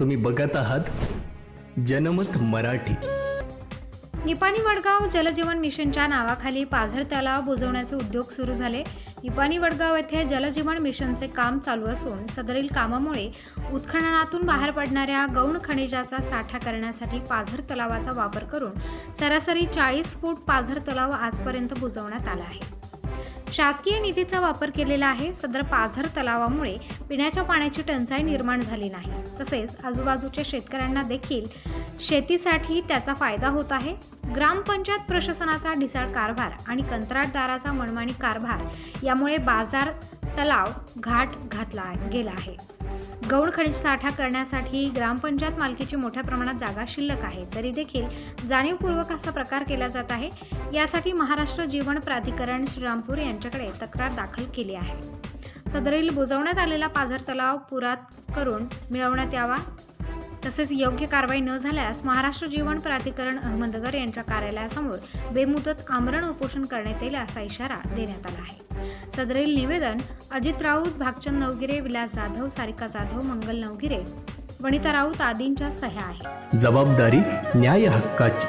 तुम्ही बघत आहात जनमत मराठी. निपाणी वडगाव जलजीवन मिशनच्या नावाखाली पाझर तलाव बुजवण्याचे उद्योग सुरू झाले. निपाणी वडगाव येथे जलजीवन मिशनचे काम चालू असून सदरील कामामुळे उत्खननातून बाहेर पडणाऱ्या गौण खनिजाचा साठा करण्यासाठी पाझर तलावाचा वापर करून सरासरी चाळीस फूट पाझर तलाव आजपर्यंत बुजवण्यात आला आहे. शासकीय निधीचा वापर केलेला आहे. सदर पाझर तलावामुळे पिण्याच्या पाण्याची टंचाई निर्माण झाली नाही. तसेच आजूबाजूच्या शेतकऱ्यांना देखील शेतीसाठी त्याचा फायदा होत आहे. ग्रामपंचायत प्रशासनाचा ढिसाळ कारभार आणि कंत्राटदाराचा मनमानी कारभार यामुळे बाजार तलाव घाट घातला गेला आहे. गौण खनिज साठा करण्यासाठी ग्रामपंचायत मालकीची मोठ्या प्रमाणात जागा शिल्लक आहे. तरी देखील जाणीवपूर्वक असा प्रकार केला जात आहे. यासाठी महाराष्ट्र जीवन प्राधिकरण श्रीरामपूर यांच्याकडे तक्रार दाखल केली आहे. सदरील बुजवण्यात आलेला पाझर तलाव पुरात करून मिळवण्यात यावा तसेच योग्य कारवाई न झाल्यास महाराष्ट्र जीवन प्राधिकरण अहमदनगर यांच्या कार्यालयासमोर बेमुदत आमरण उपोषण करण्यात येईल असा इशारा देण्यात आला आहे. सदरील निवेदन अजित राऊत भागचंद नवगिरे विलास जाधव सारिका जाधव मंगल नवगिरे वनिता राऊत आदींच्या सह्या आहे जबाबदारी न्याय हक्काची